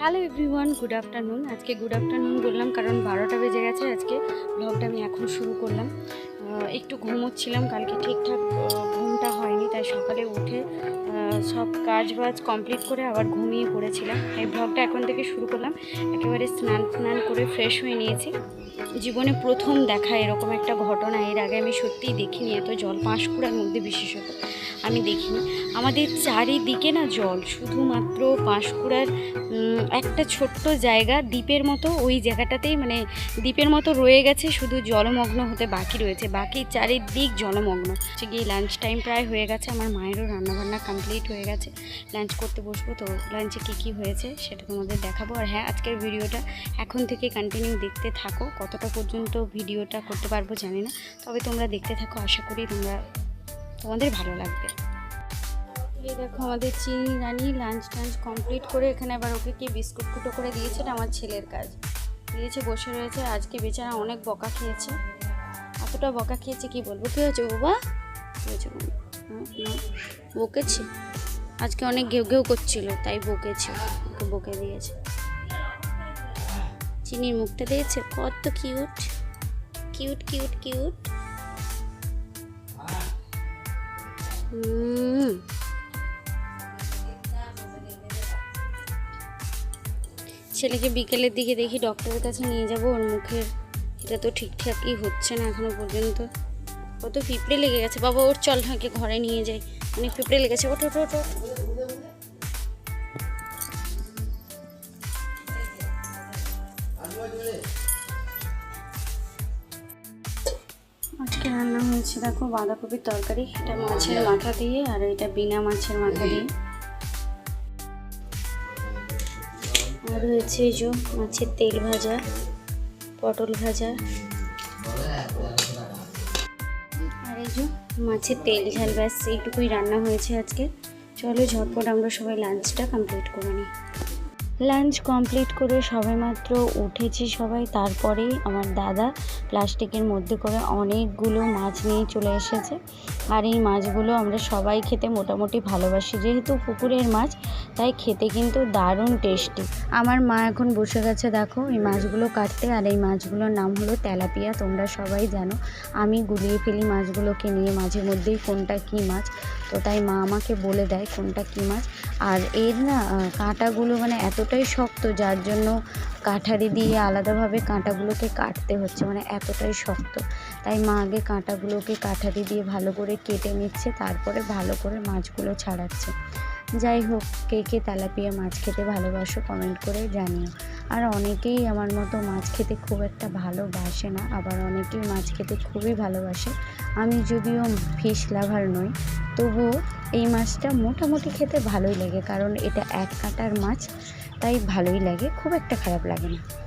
Hello everyone good afternoon আজকে good afternoon বললাম কারণ বারোটা বেজে গেছে। আজকে ব্লগটা আমি এখন শুরু করলাম। একটু ঘুমোচ্ছিলাম, কালকে ঠিকঠাক ঘুমটা হয়নি, তাই সকালে উঠে সব কাজ বাজ কমপ্লিট করে আবার ঘুমিয়ে পড়েছিলাম। এই ব্লগটা এখন থেকে শুরু করলাম। একেবারে স্নান স্নান করে ফ্রেশ হয়ে নিয়েছি। জীবনে প্রথম দেখা এরকম একটা ঘটনা। এর আগে আমি সত্যিই দেখিনি, এত জল পাঁশকুড়ার মধ্যে বিশেষত। আমি দেখিনি। আমাদের চারিদিকে না জল, শুধুমাত্র পাঁশকুড়ার একটা ছোট্ট জায়গা, দ্বীপের মতো, ওই জায়গাটাতেই মানে দ্বীপের মতো রয়ে গেছে, শুধু জলমগ্ন হতে বাকি রয়েছে, বাকি চারিদিক জলমগ্ন। হচ্ছে গিয়ে লাঞ্চ টাইম প্রায় হয়ে গেছে, আমার মায়েরও রান্নাবান্না কমপ্লিট হয়ে গেছে। লাঞ্চ করতে বসবো তো লাঞ্চে কী কী হয়েছে সেটা তোমাদের দেখাবো। আর হ্যাঁ আজকের ভিডিওটা এখন থেকে কন্টিনিউ দেখতে থাকো, কতটা পর্যন্ত ভিডিওটা করতে পারব জানি না। তবে তোমরা দেখতে থাকো, আশা করি তোমরা তোমাদের ভালো লাগবে। এই দেখো আমাদের চিনি রানি লাঞ্চ টাঞ্চ কমপ্লিট করে এখানে আবার ওকে কি বিস্কুট কুটো করে দিয়েছে, এটা আমার ছেলের কাজ। দিয়েছে, বসে রয়েছে, আজকে বেচারা অনেক বকা খেয়েছে। এতটা বকা খেয়েছে কি বলব? কী হয়েছে বাবা? হয়েছে বকেছে? আজকে অনেক ঘেউ ঘেউ করছিল, তাই বকেছে, ওকে বকে দিয়েছে। চিনির মুখটা দিয়েছে, কত কিউট কিউট কিউট কিউট ছেলেকে বিকেলের দিকে দেখি ডক্টরের কাছে নিয়ে যাব, ওর মুখের এটা তো ঠিকঠাকই হচ্ছে না এখনও পর্যন্ত। ও তো পিঁপড়ে লেগে গেছে। বাবা, ওর চল ঢাকে ঘরে নিয়ে যাই। অনেক পিঁপড়ে লেগেছে। ওঠো ওঠো ওঠো। আজকে রান্না হয়েছে দেখো, বাঁধাকপির তরকারি, এটা মাছের মাথা দিয়ে আর এটা বিনা মাছের মাথা দিয়ে। আর রয়েছে এই যে মাছের তেল ভাজা, পটল ভাজা। আর এই যে মাছের তেল ঝাল, ব্যাস এইটুকুই রান্না হয়েছে আজকে। চলো ঝটপট আমরা সবাই লাঞ্চটা কমপ্লিট করে নিই। লাঞ্চ কমপ্লিট করে সবেমাত্র উঠেছি সবাই। তারপরেই আমার দাদা প্লাস্টিকের মধ্যে করে অনেকগুলো মাছ নিয়ে চলে এসেছে। আর এই মাছগুলো আমরা সবাই খেতে মোটামুটি ভালোবাসি। যেহেতু পুকুরের মাছ, তাই খেতে কিন্তু দারুণ টেস্টি। আমার মা এখন বসে গেছে, দেখো, এই মাছগুলো কাটতে। আর এই মাছগুলোর নাম হলো তেলাপিয়া, তোমরা সবাই জানো। আমি গুলিয়ে ফেলি মাছগুলোকে নিয়ে, মাঝে মধ্যেই কোনটা কী মাছ। তো তাই মা আমাকে বলে দেয় কোনটা কী মাছ। আর এর না কাঁটাগুলো মানে এতটাই শক্ত, যার জন্য কাঠারি দিয়ে আলাদাভাবে কাঁটাগুলোকে কাটতে হচ্ছে মানে এতটাই শক্ত। তাই মা আগে কাঁটাগুলোকে কাঠারি দিয়ে ভালো করে কেটে নিচ্ছে, তারপরে ভালো করে মাছগুলো ছাড়াচ্ছে। যাই হোক, কে কে তেলাপিয়া মাছ খেতে ভালোবাসো কমেন্ট করে জানিও। আর অনেকেই আমার মতো মাছ খেতে খুব একটা ভালোবাসে না, আবার অনেকেই মাছ খেতে খুবই ভালোবাসে। আমি যদিও ফিশ লাভার নই, তবুও এই মাছটা মোটামুটি খেতে ভালোই লাগে, কারণ এটা এক কাঁটার মাছ। তাই ভালোই লাগে খুব একটা খারাপ লাগে না।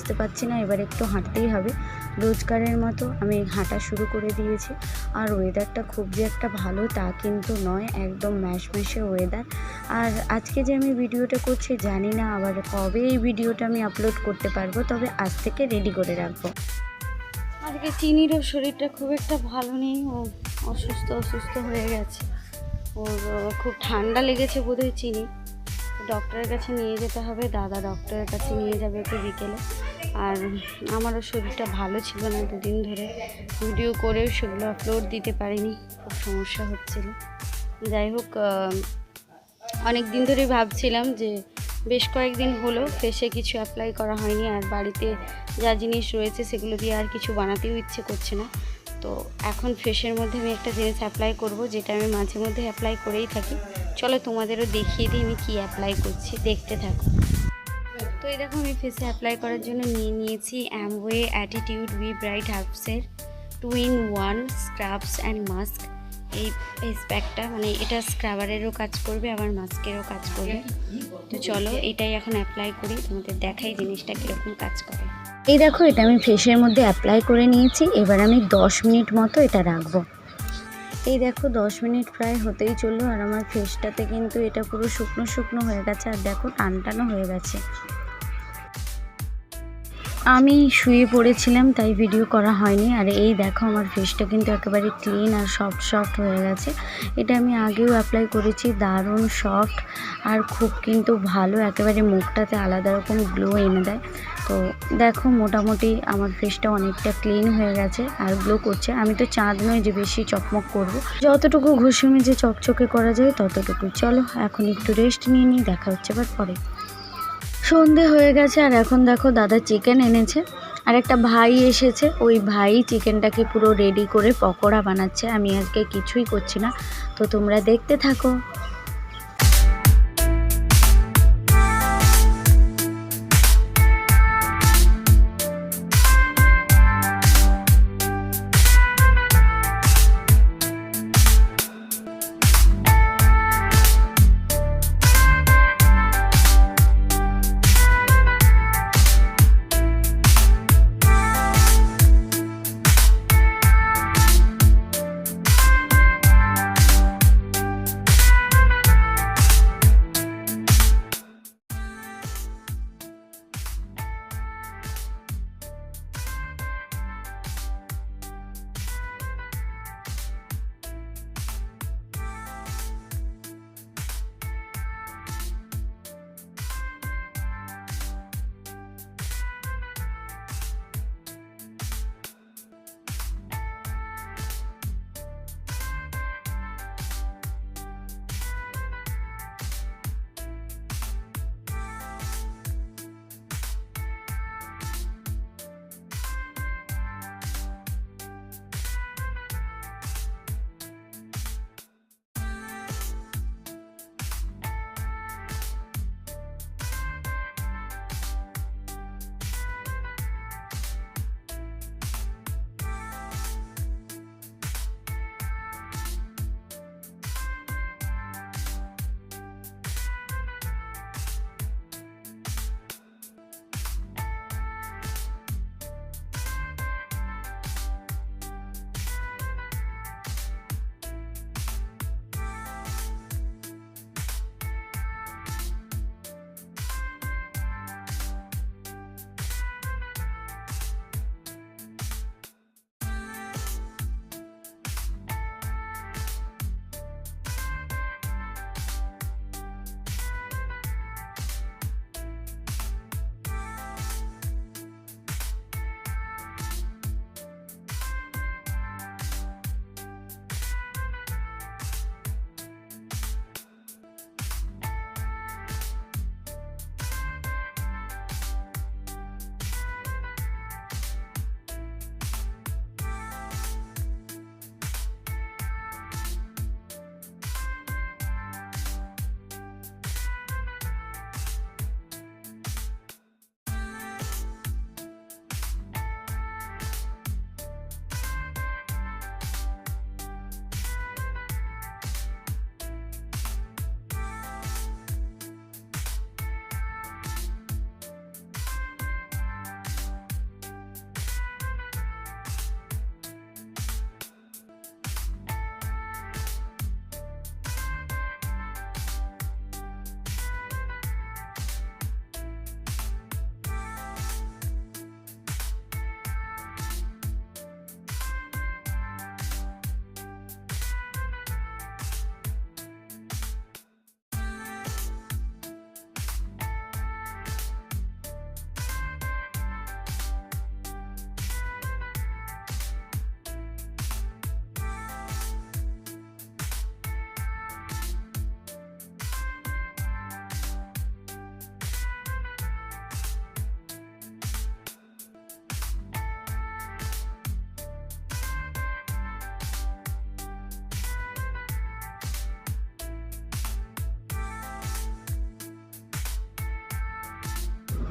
বসতে পারছি না, এবার একটু হাঁটতেই হবে। রোজগারের মতো আমি হাঁটা শুরু করে দিয়েছি। আর ওয়েদারটা খুব যে একটা ভালো তা কিন্তু নয়, একদম ম্যাশম্যাশে ওয়েদার আর আজকে যে আমি ভিডিওটা করছি, জানি না আবার কবে এই ভিডিওটা আমি আপলোড করতে পারব, তবে আজ থেকে রেডি করে রাখব। আজকে চিনিরও শরীরটা খুব একটা ভালো নেই, ও অসুস্থ অসুস্থ হয়ে গেছে। ওর খুব ঠান্ডা লেগেছে বোধহয় চিনি। ডক্টরের কাছে নিয়ে যেতে হবে, দাদা ডক্টরের কাছে নিয়ে যাবে ওকে বিকেলে। আর আমারও শরীরটা ভালো ছিল না দুদিন ধরে। ভিডিও করেও সেগুলো আপলোড দিতে পারিনি, খুব সমস্যা হচ্ছিল। যাই হোক অনেক দিন ধরেই ভাবছিলাম যে বেশ কয়েকদিন হলো ফেসে কিছু অ্যাপ্লাই করা হয়নি, আর বাড়িতে যা জিনিস রয়েছে সেগুলো দিয়ে আর কিছু বানাতেও ইচ্ছে করছে না। তো এখন ফেসের মধ্যে আমি একটা জিনিস অ্যাপ্লাই করব, যেটা আমি মাঝে মধ্যে অ্যাপ্লাই করেই থাকি। চলো তোমাদেরও দেখিয়ে দিই আমি কী অ্যাপ্লাই করছি, দেখতে থাকো। তো এই দেখো আমি ফেসে অ্যাপ্লাই করার জন্য নিয়ে নিয়েছি Amway attitude be bright হার্বসের two in one scrubs and mask এই ফেস প্যাকটা মানে এটা স্ক্রাবারেরও কাজ করবে, আবার মাস্কেরও কাজ করবে। তো চলো, এটাই এখন অ্যাপ্লাই করি, তোমাদের দেখাই জিনিসটা কীরকম কাজ করে। এই দেখো, এটা আমি ফেসের মধ্যে অ্যাপ্লাই করে নিয়েছি, এবার আমি দশ মিনিট মতো এটা রাখব। এই দেখো, দশ মিনিট প্রায় হতেই চলল, আর আমার ফেসটাতে কিন্তু এটা পুরো শুকনো শুকনো হয়ে গেছে, আর দেখো টান টানও হয়ে গেছে। আমি শুয়ে পড়েছিলাম, তাই ভিডিও করা হয়নি। আর এই দেখো, আমার ফেসটা কিন্তু একেবারে ক্লিন আর সফট সফট হয়ে গেছে। এটা আমি আগেও অ্যাপ্লাই করেছি, দারুণ সফট আর খুব কিন্তু ভালো। একেবারে মুখটাতে আলাদা রকম গ্লো এনে দেয়। তো দেখো, মোটামুটি আমার ফেসটা অনেকটা ক্লিন হয়ে গেছে আর গ্লো করছে। আমি তো চাঁদ নয় যে বেশি চকমক করব। যতটুকু ঘষে মেজে চকচকে করা যায়, ততটুকু। চলো, এখন একটু রেস্ট নিয়ে নিই, দেখা হচ্ছে এবার পরে। সন্ধে হয়ে গেছে আর এখন দেখো দাদা চিকেন এনেছে। আর একটা ভাই এসেছে, ওই ভাই চিকেনটাকে পুরো রেডি করে পকোড়া বানাচ্ছে। আমি আজকে কিছুই করছি না। তো তোমরা দেখতে থাকো।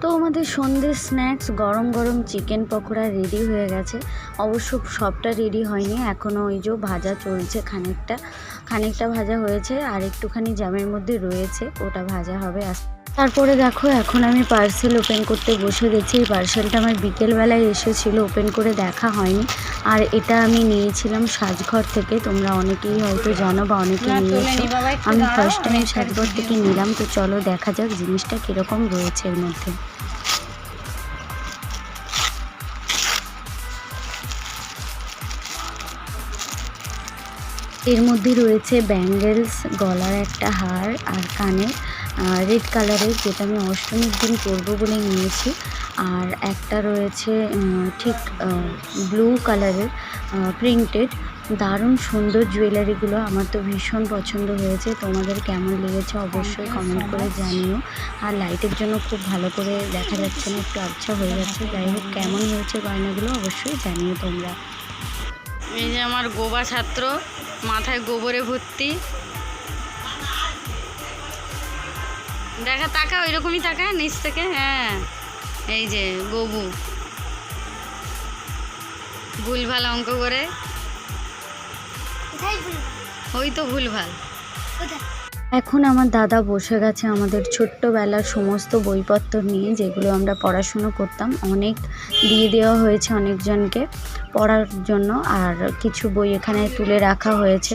তো আমাদের সন্ধ্যের স্ন্যাক্স গরম গরম চিকেন পকোড়া রেডি হয়ে গেছে। অবশ্য সবটা রেডি হয়নি এখনও ওই যে ভাজা চলছে খানিকটা। খানিকটা ভাজা হয়েছে আর একটুখানি জ্যামের মধ্যে রয়েছে, ওটা ভাজা হবে আস্তে তারপরে দেখো এখন আমি পার্সেল ওপেন করতে বসে গেছি। এই পার্সেলটা আমার বিকেলবেলায় এসেছিল ওপেন করে দেখা হয়নি। আর এটা আমি নিয়েছিলাম সাজঘর থেকে তোমরা অনেকেই হয়তো জানো বা অনেকেই নিয়েছো। আমি ফার্স্ট টাইম সাজঘর থেকে নিলাম তো চলো দেখা যাক জিনিসটা কীরকম রয়েছে এর মধ্যে। এর মধ্যে রয়েছে ব্যাঙ্গেলস গলার একটা হার আর কানের। রেড কালারের যেটা আমি অষ্টমীর দিন পরবো বলে নিয়েছি। আর একটা রয়েছে ঠিক ব্লু কালারের প্রিন্টেড দারুণ সুন্দর জুয়েলারিগুলো আমার তো ভীষণ পছন্দ হয়েছে। তোমাদের কেমন লেগেছে অবশ্যই কমেন্ট করে জানিও। আর লাইটের জন্য খুব ভালো করে দেখা যাচ্ছে না একটু আবছা হয়ে যাচ্ছে। যাই হোক কেমন হয়েছে গয়নাগুলো অবশ্যই জানিও তোমরা। এই যে আমার গোবা ছাত্র মাথায় গোবরে ভর্তি। দেখা তাকা ওইরকমই তাকা নিচ থেকে হ্যাঁ। এই যে গবু। ভুলভাল অঙ্ক করে। ওই তো ভুলভাল। এখন আমার দাদা বসে গেছে আমাদের ছোট্টবেলার সমস্ত বইপত্র নিয়ে যেগুলো আমরা পড়াশুনো করতাম। অনেক দিয়ে দেওয়া হয়েছে অনেকজনকে। পড়ার জন্য আর কিছু বই এখানে তুলে রাখা হয়েছে।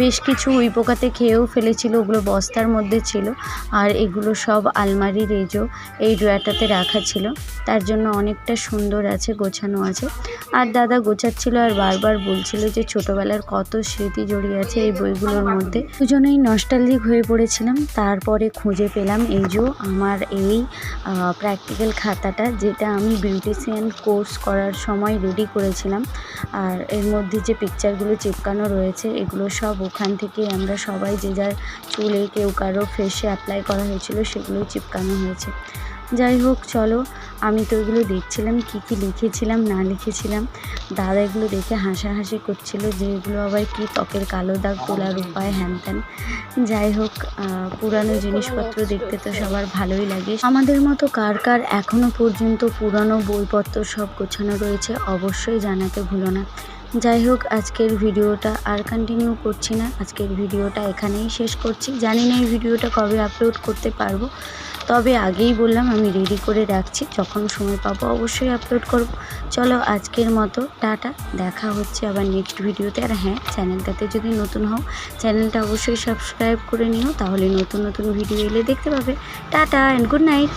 বেশ কিছু উই পোকাতে খেয়েও ফেলেছিল, ওগুলো বস্তার মধ্যে ছিল আর এগুলো সব আলমারির এজো এই ড্রয়ারটাতে রাখা ছিল। তার জন্য অনেকটা সুন্দর আছে, গোছানো আছে। আর দাদা গোছাচ্ছিল আর বারবার বলছিল যে ছোটবেলার কত স্মৃতি জড়িয়ে আছে এই বইগুলোর মধ্যে। দুজনেই নস্টালজিক হয়ে পড়েছিলাম, তারপরে খুঁজে পেলাম এই যে আমার এই প্র্যাকটিক্যাল খাতাটা যেটা আমি বিউটিশিয়ান কোর্স করার সময় রেডি করেছিলাম। আর এর মধ্যে যে পিকচারগুলো চিপকানো রয়েছে, এগুলো সব ওখান থেকে আমরা সবাই যে যার চুলে কেউ কারও ফেসে অ্যাপ্লাই করা হয়েছিল, সেগুলোই চিপকানো হয়েছে। যাই হোক, চলো। আমি তো এগুলো দেখছিলাম, কী কী লিখেছিলাম, না লিখেছিলাম। দাদা এগুলো দেখে হাসাহাসি করছিল যে এগুলো আবার কি ত্বকের কালো দাগ তোলার উপায়, হ্যান ত্যান। যাই হোক পুরানো জিনিসপত্র দেখতে তো সবার ভালোই লাগে। আমাদের মতো কার কার এখনও পর্যন্ত পুরানো বইপত্র সব গোছানো রয়েছে, অবশ্যই জানাতে ভুলো না। যাই হোক, আজকের ভিডিওটা আর কন্টিনিউ করছি না। আজকের ভিডিওটা এখানেই শেষ করছি। জানি না এই ভিডিওটা কবে আপলোড করতে পারব। তবে আগেই বললাম, আমি রেডি করে রাখছি। যখন সময় পাবো অবশ্যই আপলোড করব। চলো আজকের মতো, টাটা। দেখা হচ্ছে আবার নেক্সট ভিডিওতে আর হ্যাঁ চ্যানেলটাতে যদি নতুন হও চ্যানেলটা অবশ্যই সাবস্ক্রাইব করে নিও। তাহলে নতুন নতুন ভিডিও এলে দেখতে পাবে। Tata and good night